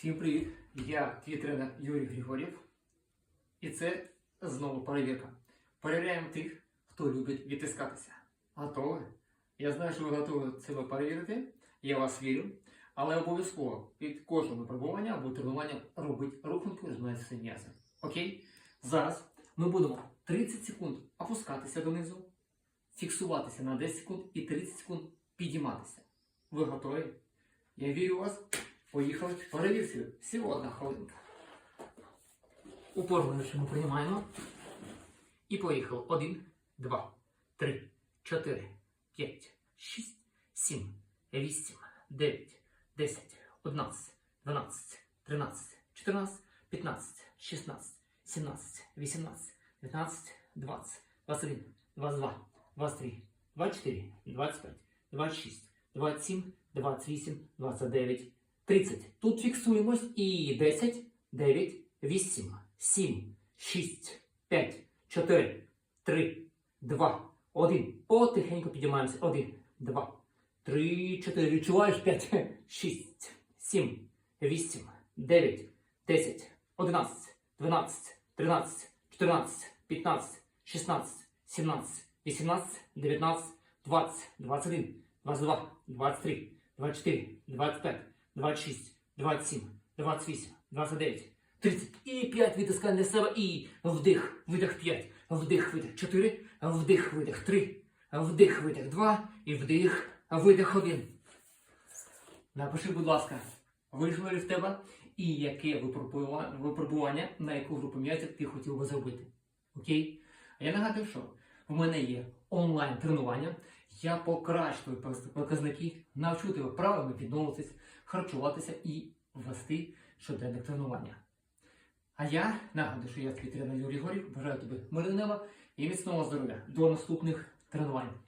Всім привіт! Я твій тренер Юрій Григорєв. І це знову перевірка. Перевіряємо тих, хто любить відтискатися. Готові? Я знаю, що ви готові себе перевірити. Я вас вірю. Але обов'язково під кожне випробування або тренування робить рухунки, все м'ясо. Окей? Зараз ми будемо 30 секунд опускатися донизу, фіксуватися на 10 секунд і 30 секунд підійматися. Ви готові? Я вірю в вас. Поїхали. Перевірте. Всього одна хвилинка. Упорно ми приймаємо. І поїхали. Один, два, три, чотири, п'ять, шість, сім, вісім, дев'ять, десять, одинадцять, дванадцять, тринадцять, чотирнадцять, п'ятнадцять, шістнадцять, сімнадцять, вісімнадцять, дев'ятнадцять, двадцять, двадцять один, двадцять два, двадцять три, двадцять чотири, двадцять п'ять, двадцять шість, двадцять сім, двадцять вісім, двадцять дев'ять, 30. Тут фіксуємось і 10, 9, 8, 7, 6, 5, 4, 3, 2, 1. Потихеньку підіймаємося. 1, 2, 3, 4. Відчуваєш? 5, 6, 7, 8, 9, 10, 11, 12, 13, 14, 15, 16, 17, 18, 19, 20, 21, 22, 23, 24, 25, 26, 27, 28, 29, 30. І 5 відтискань для себе. І вдих, видих 5, вдих, видих 4, вдих, видих 3, вдих, видих 2 і вдих, видих 1. Напиши, будь ласка, вийшло ли в тебе і яке випробува- випробування, на яку групу м'язів ти хотів би зробити. Окей? А я нагадую, що в мене є онлайн тренування. Я покращую показники, навчу тебе правильно відновитись, харчуватися і вести щоденне тренування. А я нагадую, що я твій тренер Юрій Горів. Бажаю тобі мирного і міцного здоров'я. До наступних тренувань.